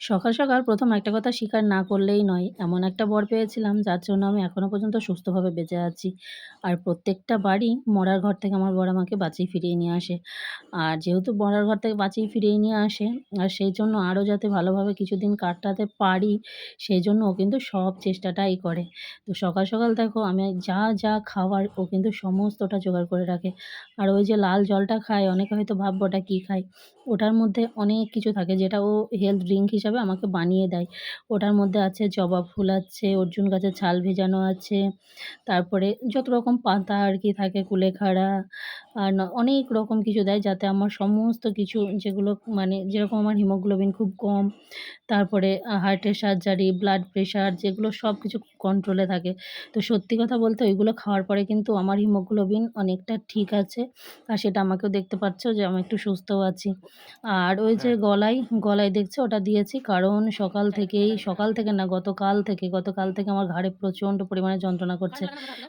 সকাল, সকাল প্রথম একটা কথা স্বীকার না করলেই নয়। এমন একটা বর পেয়েছিলাম যার জন্য আমি এখনও পর্যন্ত সুস্থভাবে বেঁচে আছি। আর প্রত্যেকটা বাড়ি মরার ঘর থেকে আমার বর আমাকে বাঁচিয়ে ফিরিয়ে নিয়ে আসে। আর যেহেতু মরার ঘর থেকে বাঁচিয়ে ফিরিয়ে নিয়ে আসে আর সেই জন্য আরও যাতে ভালোভাবে কিছুদিন কাটাতে পারি সেই জন্য ও কিন্তু সব চেষ্টাটাই করে। তো সকাল, সকাল দেখো আমি যা, যা খাওয়ার ও কিন্তু সমস্তটা জোগাড় করে রাখে। আর ওই যে লাল জলটা খায় অনেকে হয়তো ভাববে ওটা কী খায়? ওটার মধ্যে অনেক কিছু থাকে যেটা ও হেলথ ড্রিংক হিসাবে আমাকে বানিয়ে দেয়। ওটার মধ্যে আছে জবা ফুল আছে, অর্জুন গাছের ছাল ভেজানো আছে, তারপরে যত রকম পাতা আর কি থাকে কুলেখাড়া আর না অনেক রকম কিছু দেয় যাতে আমার সমস্ত কিছু যেগুলো মানে যেরকম আমার হিমোগ্লোবিন খুব কম, তারপরে হার্টের সার্জারি, ব্লাড প্রেশার যেগুলো সব কিছু কন্ট্রোলে থাকে। তো সত্যি কথা বলতে ওইগুলো খাওয়ার পরে কিন্তু আমার হিমোগ্লোবিন অনেকটা ঠিক আছে। আর সেটা আমাকেও দেখতে পাচ্ছ যে আমি একটু সুস্থও আছি। আর ওই যে হ্যাঁ, গলায়, গলায় দেখছে ওটা দিয়েছি কারণ সকাল থেকেই সকাল থেকে না গতকাল থেকে, গতকাল থেকে আমার ঘাড়ে প্রচণ্ড পরিমাণে যন্ত্রণা করছে।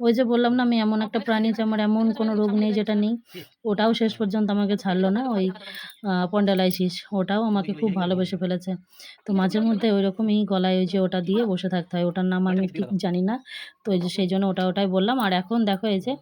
ওই যে বললাম না আমি এমন একটা প্রাণী যে আমার এমন কোনো রোগ নেই যেটা নেই। ওটাও শেষ পর্যন্ত আমাকে ছাড়লো না। ওই পন্ডালাইসিস ওটাও আমাকে খুব ভালোবেসে ফেলেছে। তো মাঝে মধ্যে ওই রকমই গলায় ওই যে ওটা দিয়ে বসে থাকতে হয়। ওটার নাম আমি ঠিক জানি না। তো ওই যে সেই জন্য ওটা, ওটাই বললাম। আর এখন দেখো এই যে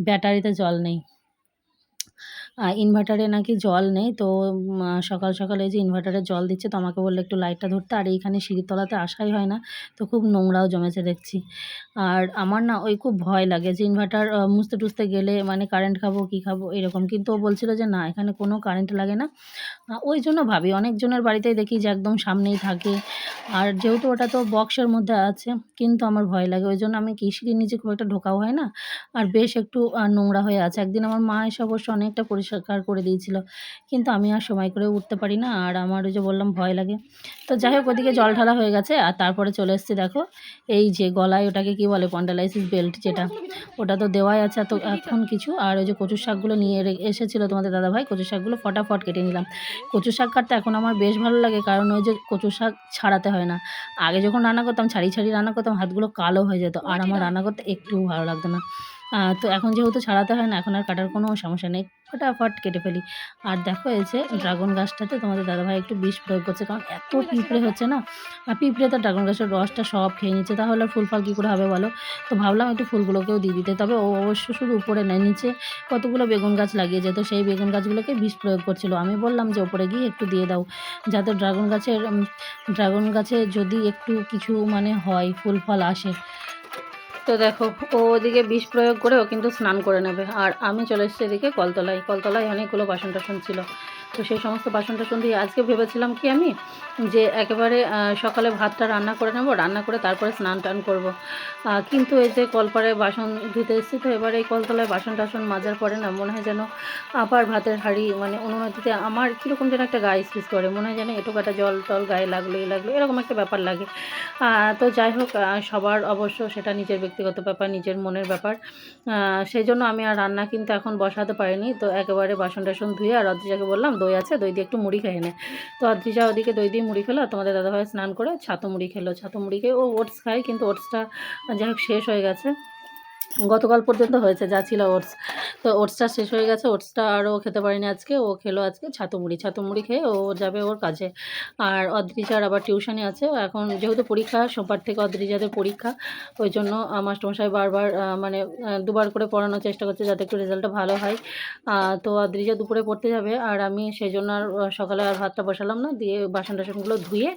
ব্যাটারিতে জল নেই। ইনভার্টারে নাকি জল নেই। তো সকাল, সকাল যে ইনভার্টারে জল দিচ্ছে তো আমাকে বলল একটু লাইটটা ধরতে। আর এইখানে সিঁড়ির তলাতে আসাই হয় না। তো খুব নোংরাও জমেছে দেখছি। আর আমার না ওই খুব ভয় লাগে যে ইনভার্টার আ মুছতে-টুছতে গেলে মানে কারেন্ট খাব, কি খাব এরকম। কিন্তু ও বলছিল যে না এখানে কোনো কারেন্ট লাগে না। ওই জন্য ভাবি অনেকজনের বাড়িতেই দেখি যে একদম সামনেই থাকে। আর যেহেতু ওটা তো বক্সের মধ্যে আছে কিন্তু আমার ভয় লাগে। ওই জন্য আমি কি সিঁড়ির নিচে খুব একটা ঢোকাও হয় না। আর বেশ একটু নোংরা হয়ে আছে। একদিন আমার মা এসে অবশ্য অনেকটা পরিষ্কার করে দিয়েছিল। কিন্তু আমি আর সময় করে উঠতে পারি না। আর আমার ওই যে বললাম ভয় লাগে। তো যাই হোক ওদিকে জল ঢালা হয়ে গেছে। আর তারপরে চলে এসেছি দেখো এই যে গলায় ওটাকে কি বলে পন্ডালাইসিস বেল্ট যেটা। ওটা তো দেওয়াই আছে এত এখন কিছু। আর ওই যে কচুর শাকগুলো নিয়ে এসেছিল তোমাদের দাদাভাই। কচুর শাকগুলো ফটাফট কেটে নিলাম। কচু শাক কাটতে এখন আমার বেশ ভালো লাগে কারণ ওই যে কচু শাক ছাড়াতে হয় না। আগে যখন রান্না করতাম ছাড়িয়ে, ছাড়িয়ে রান্না করতাম হাতগুলো কালো হয়ে যেত। আর আমার রান্না করতে একটুও ভালো লাগতো না। তো এখন যেহেতু ছাড়াতে হয় না, এখন আর কাটার কোনো সমস্যা নেই। ফটাফট কেটে ফেলি। আর দেখো এই যে ড্রাগন গাছটাতে তোমাদের দাদাভাই একটু বিষ প্রয়োগ করছে। কারণ এত পিঁপড়ে হচ্ছে না। আর পিঁপড়ে তো ড্রাগন গাছের রসটা সব খেয়ে নিচ্ছে। তাহলে আর ফুল-ফল কী করে হবে বলো? তো ভাবলাম একটু ফুলগুলোকেও দিয়ে দিতে। তবে ও অবশ্য শুধু উপরে নেয়, নিচে কতগুলো বেগুন গাছ লাগিয়ে যেত সেই বেগুন গাছগুলোকে বিষ প্রয়োগ করছিল। আমি বললাম যে ওপরে গিয়ে একটু দিয়ে দাও। যাতে ড্রাগন গাছের ড্রাগন গাছে যদি একটু কিছু মানে হয় ফুল-ফল আসে। তো দেখো, ও ওদিকে বিষ প্রয়োগ করে ও কিন্তু স্নান করে নেবে। আর আমি চলে এসেছি এদিকে কলতলায়। কলতলায় অনেকগুলো বাসন-টাসন ছিল। তো সেই সমস্ত বাসন-টাসন দিয়ে আজকে ভেবেছিলাম কি আমি যে একেবারে সকালে ভাতটা রান্না করে নেব। রান্না করে তারপরে স্নান-টান করব। কিন্তু এই যে কলপাড়ে বাসন ধুতে এসেছি তো এবার এই কলতলায় বাসন-টাসন মাজার পরে না মনে হয় যেন আবার ভাতের হাঁড়ি মানে অনুমতিতে আমার কীরকম যেন একটা গায়ে ইসইস করে। মনে হয় যেন এঁটো-কাটা জল-টল গায়ে লাগলোই লাগল এরকম একটা ব্যাপার লাগে। তো যাই হোক সবার অবশ্য সেটা নিজের ব্যক্তিগত ব্যাপার, নিজের মনের ব্যাপার। সেই জন্য আমি আর রান্না কিন্তু এখন বসাতে পারিনি। তো একেবারে বাসন-টাসন ধুয়ে আর অদ্রিজাকে বললাম দই আছে, দই দিয়ে একটু মুড়ি খেয়ে নে। তো অদ্রিজা ওদিকে দই দিয়ে মুড়ি খেলো তোমাদের দাদাভাই স্নান করে ছাতু মুড়ি খেলো। ছাতু মুড়ি খেয়ে ও ওটস খায়, কিন্তু ওটসটা যাই হোক শেষ হয়ে গেছে। গতকাল পর্যন্ত হয়েছে, যা ছিল ওটস। তো ওটসটা শেষ হয়ে গেছে। ওটসটা আরও খেতে পারেনি আজকে। ও খেলো আজকে ছাতু মুড়ি। ছাতু মুড়ি খেয়ে ও যাবে ওর কাজে। আর অদ্রিজার আবার টিউশনি আছে। এখন যেহেতু পরীক্ষা, সোমবার থেকে অদ্রিজাদের পরীক্ষা। ওইজন্য আ মাস্টারমশাই বারবার মানে দুবার করে পড়ানোর চেষ্টা করছে যাতে একটু রেজাল্টটা ভালো হয়। তো অদ্রিজা দুপুরে পড়তে যাবে, আর আমি সেই জন্য আর সকালে আর ভাতটা বসালাম না। দিয়ে বাসন-টাসনগুলো ধুয়ে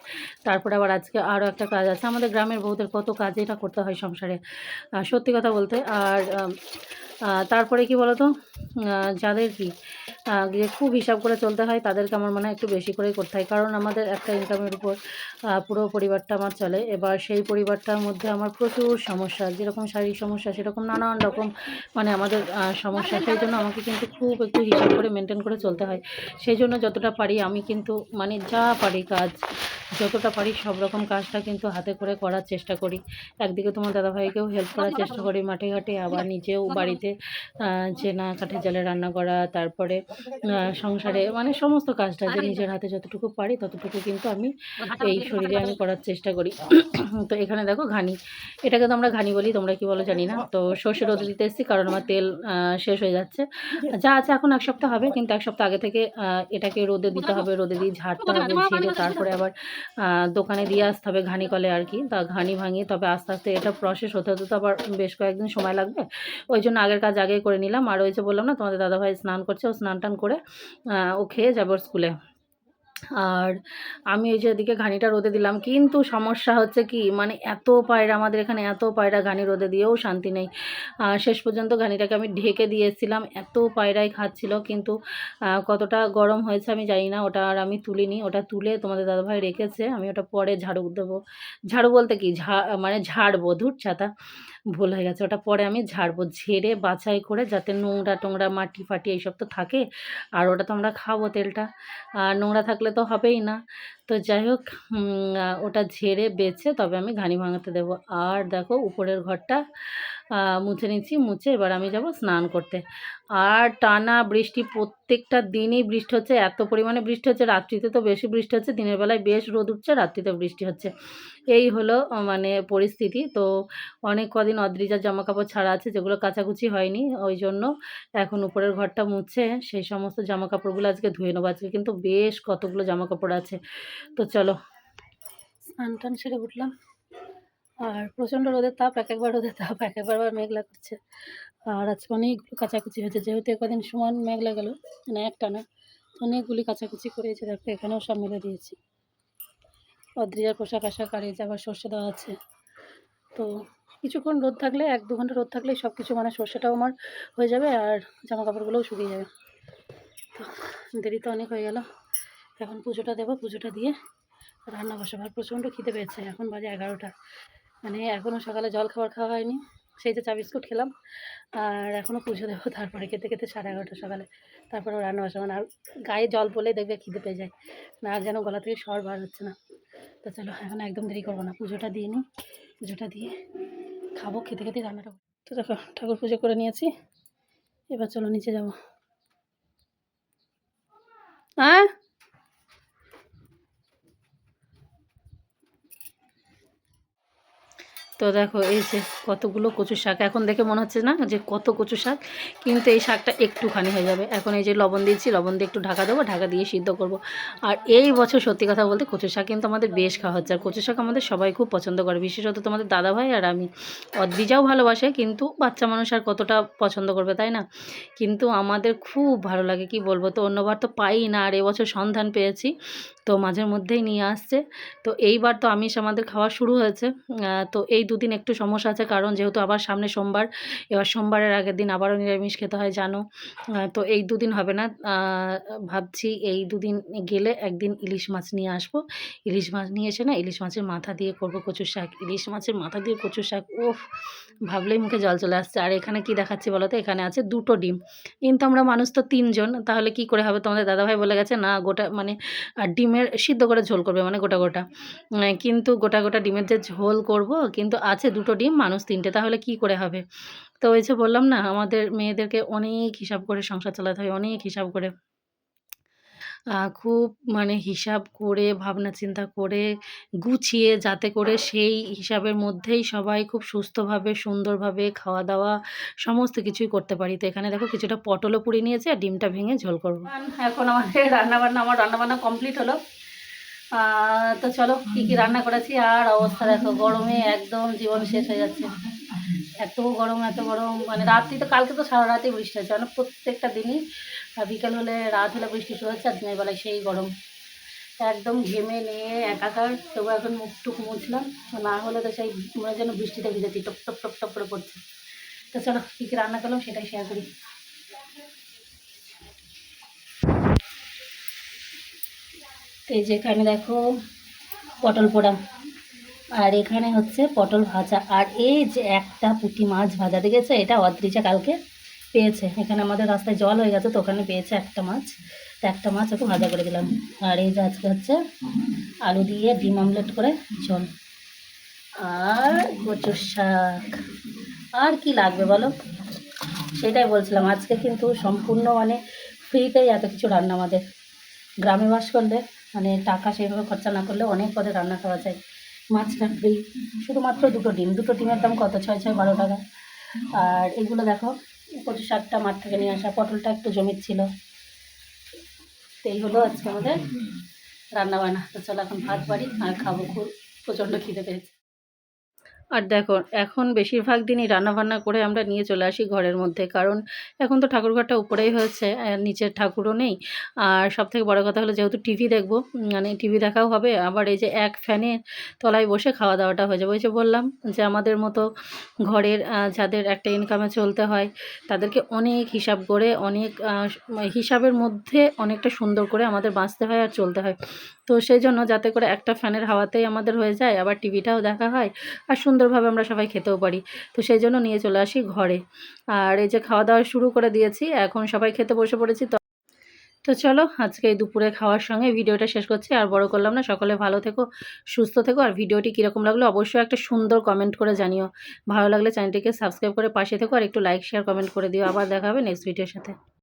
তারপরে আবার আজকে আরও একটা কাজ আছে। আমাদের গ্রামের বউদের কত কাজই না করতে হয় সংসারে। সত্যি কথা বলতে আর তারপরে কি বলো তো? যাদের কি যে খুব হিসাব করে চলতে হয়, তাদেরকে আমার মনে হয় একটু বেশি করেই করতে হয়। কারণ আমাদের একটা ইনকামের উপর পুরো পরিবারটা আমার চলে। এবার সেই পরিবারটার মধ্যে আমার প্রচুর সমস্যা। যেরকম শারীরিক সমস্যা, সেরকম নানান রকম মানে আমাদের সমস্যা সেই জন্য আমাকে কিন্তু খুব একটু হিসাব করে মেনটেন করে চলতে হয়। সেই জন্য যতটা পারি আমি কিন্তু মানে যা পারি কাজ, যতটা পারি সব রকম কাজটা কিন্তু হাতে করে করার চেষ্টা করি। একদিকে তোমার দাদাভাইকেও হেল্প করার চেষ্টা করি মাঠে-ঘাটে আবার নিজেও বাড়িতে যে না কাঠের জালে রান্না করা, তারপরে সংসারে মানে সমস্ত কাজটা যে নিজের হাতে যতটুকু পারি ততটুকু কিন্তু আমি এই শরীরে আমি করার চেষ্টা করি। তো এখানে দেখো ঘানি। এটাকে তো আমরা ঘানি বলি, তোমরা কি বলো জানি না। তো সর্ষে রোদে দিতে এসেছি কারণ আমার তেল শেষ হয়ে যাচ্ছে। যা আছে এখন এক সপ্তাহ হবে, কিন্তু এক সপ্তাহ আগে থেকে এটাকে রোদে দিতে হবে। রোদে দিয়ে ঝাড়তে হবে। ঝেড়ে তারপরে আবার দোকানে দিয়ে আসতে হবে ঘানি কলে আর কি তা ঘানি ভাঙিয়ে তবে আস্তে আস্তে এটা প্রসেস হতে হতে তো আবার বেশ কয়েকদিন সময় লাগবে ওই জন্য আগের কাজ আগে করে নিলাম। আর ওই যে বললাম না, তোমাদের দাদাভাই স্নান করছে, ও স্নান টান করে ও খেয়ে যাবে স্কুলে। আর আমি ওই যে এদিকে ঘানিটা রোদে দিলাম। কিন্তু সমস্যা হচ্ছে কি মানে এত পায়রা, আমাদের এখানে এত পায়রা ঘানি রোদে দিয়েও শান্তি নেই। শেষ পর্যন্ত ঘানিটাকে আমি ঢেকে দিয়েছিলাম এত পায়রাই খাচ্ছিল, কিন্তু কতটা গরম হয়েছে আমি জানি না। ওটা আর আমি তুলিনি। ওটা তুলে তোমাদের দাদাভাই রেখেছে। আমি ওটা পরে ঝাড়ু দেবো। ঝাড়ু বলতে কি? ঝা মানে ঝাড়বো ধূর ছাতা ভুল হয়ে গেছে। ওটা পরে আমি ঝাড়বো, ঝেড়ে বাছাই করে যাতে নোংরা টোংরা, মাটি ফাটি এইসব তো থাকে, আর ওটা তো আমরা খাব তেলটা। আর নোংরা থাকলে তো হবেই না। তো যাই হোক ওটা ঝেড়ে বেছে তবে আমি ঘানি ভাঙাতে দেবো। আর দেখো, উপরের ঘরটা মুছে নিচ্ছি, মুছে এবার আমি যাব স্নান করতে। আর টানা বৃষ্টি প্রত্যেকটা দিনই বৃষ্টি হচ্ছে, এত পরিমাণে বৃষ্টি হচ্ছে, রাত্রিতে তো বেশি বৃষ্টি হচ্ছে, দিনের বেলায় বেশ রোদ উঠছে রাত্রিতে বৃষ্টি হচ্ছে। এই হলো মানে পরিস্থিতি। তো অনেক কদিন অদ্রিজার জামা কাপড় ছাড়া আছে, যেগুলো কাচাকুচি হয়নি, ওই জন্য এখন উপরের ঘরটা মুছে সেই সমস্ত জামা কাপড়গুলো আজকে ধুয়ে নেব। আজকে কিন্তু বেশ কতগুলো জামা কাপড় আছে। তো চলো। স্নান টান সেরে উঠলাম। আর প্রচণ্ড রোদের তাপ, এক একবার রোদের তাপ, এক একবার আবার মেঘলা করছে। আর আজকে অনেকগুলো কাচাকুচি হয়েছে, যেহেতু কদিন সমান মেঘলা গেল মানে একটা না অনেকগুলি কাচাকুচি করেছে, দেখো, এখানেও সব মেলে দিয়েছি। অদ্রিজার পোশাক আশাক, আর আবার সর্ষে দেওয়া আছে। তো কিছুক্ষণ রোদ থাকলে, এক দু ঘণ্টা রোদ থাকলে সব কিছু মানে সর্ষেটাও আমার হয়ে যাবে, আর জামা কাপড়গুলোও শুকিয়ে যাবে। তো দেরি তো অনেক হয়ে গেল। এখন পুজোটা দেবো, পুজোটা দিয়ে রান্না বসাবো। আর প্রচণ্ড খিদে পেয়েছে, এখন বাজে এগারোটা। মানে এখনও সকালে জল খাবার খাওয়া হয়নি, সেই যে চা বিস্কুট খেলাম। আর এখনও পুজো দেবো, তারপরে খেতে খেতে সাড়ে এগারোটা সকালে। তারপরে রান্না বসাবো। আর গায়ে জল পড়লেই দেখবে খিদে পেয়ে যায়, না আর যেন গলা থেকে স্বর বার হচ্ছে না। তো চলো, এখন একদম দেরি করব না, পুজোটা দিয়ে নিই, পুজোটা দিয়ে খাব, খেতে খেতে রান্নাটা তো দেখো, ঠাকুর পুজো করে নিয়েছি, এবার চলো নিচে যাব। হ্যাঁ তো দেখো, এই যে কতগুলো কচু শাক। এখন দেখে মনে হচ্ছে না যে কত কচু শাক, কিন্তু এই শাকটা একটুখানি হয়ে যাবে। এখন এই যে লবণ দিয়েছি, লবণ দিয়ে একটু ঢাকা দেবো, ঢাকা দিয়ে সিদ্ধ করব। আর এই বছর সত্যি কথা বলতে কচু শাক কিন্তু আমাদের বেশ খাওয়া হচ্ছে। আর কচু শাক আমাদের সবাই খুব পছন্দ করে, বিশেষত তোমাদের দাদাভাই আর আমি। অদ্রিজাও ভালোবাসে, কিন্তু বাচ্চা মানুষ আর কতটা পছন্দ করবে, তাই না? কিন্তু আমাদের খুব ভালো লাগে, কি বলব? তো অন্যবার তো পাই না, আর এবছর সন্ধান পেয়েছি, তো মাঝের মধ্যেই নিয়ে আসছে। তো এইবার তো আমিষ আমাদের খাওয়া শুরু হয়েছে। তো এই দুদিন একটু সমস্যা আছে, কারণ যেহেতু আবার সামনে সোমবার, এবার সোমবারের আগের দিন আবারও নিরামিষ খেতে হয়, জানো। তো এই দুদিন হবে না। ভাবছি এই দুদিন গেলে একদিন ইলিশ মাছ নিয়ে আসব। ইলিশ মাছ নিয়ে এসে না ইলিশ মাছের মাথা দিয়ে করব কচুর শাক। ইলিশ মাছের মাথা দিয়ে কচুর শাক ওফ ভাবলেই মুখে জল চলে আসছে। আর এখানে কি দেখাচ্ছি বলো তো? এখানে আছে দুটো ডিম। কিন্তু আমরা মানুষ তো তিনজন, তাহলে কি করে হবে? তোমাদের দাদাভাই বলে গেছে, না, গোটা মানে ডিমের সিদ্ধ করে ঝোল করবে মানে গোটা গোটা। কিন্তু গোটা গোটা ডিমের যে ঝোল করব, কিন্তু আছে দুটো ডিম, মানুষ তিনটে, তাহলে কি করে হবে? তো ওই যে বললাম না, আমাদের মেয়েদেরকে অনেক হিসাব করে সংসার চালাতে হয়, অনেক হিসাব করে। খুব মানে হিসাব করে, ভাবনা চিন্তা করে, গুছিয়ে যাতে করে সেই হিসাবের মধ্যেই সবাই খুব সুস্থভাবে, সুন্দরভাবে খাওয়া দাওয়া সমস্ত কিছুই করতে পারি। তো এখানে দেখো কিছুটা পটলও পুড়িয়ে নিয়েছে আর ডিমটা ভেঙে ঝোল করব। এখন আমাদের রান্নাবান্না, আমার রান্নাবান্না কমপ্লিট হলো। তো চলো, কী কী রান্না করেছি? আর অবস্থা দেখো, গরমে একদম জীবন শেষ হয়ে যাচ্ছে। এত গরম এত গরম। মানে রাত্রি তো, কালকে তো সারা রাতই বৃষ্টি হচ্ছে। মানে প্রত্যেকটা দিনই বিকেল হলে, রাত হলে বৃষ্টি শুরু হচ্ছে, আর দিনের বেলায় সেই গরম। একদম ঘেমে নিয়ে একাকার, তবু এখন মুখ টুক মুছলাম। না হলে তো সেই মনে যেন বৃষ্টিতে ভিজেছি টপ টপ টপ টপ করে পড়ছে। তো চলো, কী কী রান্না করলাম সেটাই শেয়ার করি। তো এই যে এখানে দেখো পটল পোড়া। আর এখানে হচ্ছে পটল ভাজা। আর এই যে একটা পুঁটি মাছ ভাজা, দেখেছে? এটা অদ্রিজা কালকে পেয়েছে। এখানে আমাদের রাস্তায় জল হয়ে গেছে, তো ওখানে পেয়েছে একটা মাছ। তো একটা মাছ ওকে ভাজা করে দিলাম। আর এই যে আজকে হচ্ছে আলু দিয়ে ডিম অমলেট করে ঝোল আর কচুর শাক। আর কি লাগবে বলো? সেটাই বলছিলাম। আজকে কিন্তু সম্পূর্ণ মানে ফ্রিতেই এত কিছু রান্না আমাদের। গ্রামে বাস করলে মানে টাকা সেইভাবে খরচা না করলে অনেক পদে রান্না খাওয়া যায়। মাছ কাটবেই শুধুমাত্র দুটো ডিম, দুটো ডিমের দাম কত? ছয় ছয়, বারো টাকা। আর এগুলো দেখো পঁচিশ ষাটটা মাঠ থেকে নিয়ে আসা, পটলটা একটু জমির ছিল। তো এই হলো আজকে আমাদের রান্না বান্না তো চলো এখন ভাত বাড়ি, আর খাব খুব প্রচণ্ড খিদে পেয়েছে। আর দেখো, এখন বেশিরভাগ দিনই রান্নাবান্না করে আমরা নিয়ে চলে আসি ঘরের মধ্যে। কারণ এখন তো ঠাকুরঘরটা উপরেই হয়েছে নিচের ঠাকুরও নেই। আর সবথেকে বড় কথা হলো যেহেতু টিভি দেখব মানে টিভি দেখাও হবে, আবার এই যে এক ফ্যানের তলায় বসে খাওয়া দাওয়াটা হয়ে যাবে। ওই যে বললাম যে আমাদের মতো ঘরের যাদের একটা ইনকামে চলতে হয়, তাদেরকে অনেক হিসাব করে, অনেক হিসাবের মধ্যে অনেকটা সুন্দর করে আমাদের বাঁচতে হয় আর চলতে হয়। তো সেই জন্য যাতে করে একটা ফ্যানের হাওয়াতেই আমাদের হয়ে যায়, আবার টিভিটাও দেখা হয়, আর সুন্দরভাবে আমরা সবাই খেতেও পারি। তো সেই জন্য নিয়ে চলে আসি ঘরে। আর এই যে খাওয়া দাওয়া শুরু করে দিয়েছি, এখন সবাই খেতে বসে পড়েছি, তো তো চলো আজকে এই দুপুরে খাওয়ার সঙ্গে ভিডিওটা শেষ করছি। আর বড় করলাম না, সকলে ভালো থেকো, সুস্থ থেকো। আর ভিডিওটি কীরকম লাগল অবশ্যই একটা সুন্দর কমেন্ট করে জানিও। ভালো লাগলে চ্যানেলটিকে সাবস্ক্রাইব করে পাশে থেকো, আর একটু লাইক শেয়ার কমেন্ট করে দিও। আবার দেখা হবে নেক্সট ভিডিওর সাথে।